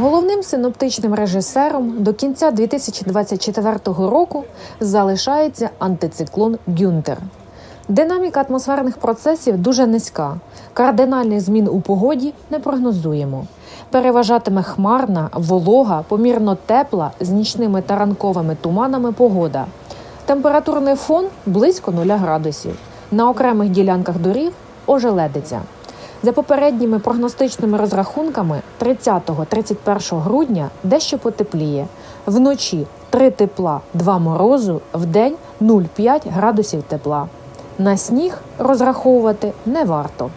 Головним синоптичним режисером до кінця 2024 року залишається антициклон Гюнтер. Динаміка атмосферних процесів дуже низька. Кардинальних змін у погоді не прогнозуємо. Переважатиме хмарна, волога, помірно тепла з нічними та ранковими туманами погода. Температурний фон близько 0 градусів. На окремих ділянках доріг ожеледиться. За попередніми прогностичними розрахунками, 30-31 грудня дещо потепліє. Вночі 3 тепла, 2 морозу, вдень 0,5 градусів тепла. На сніг розраховувати не варто.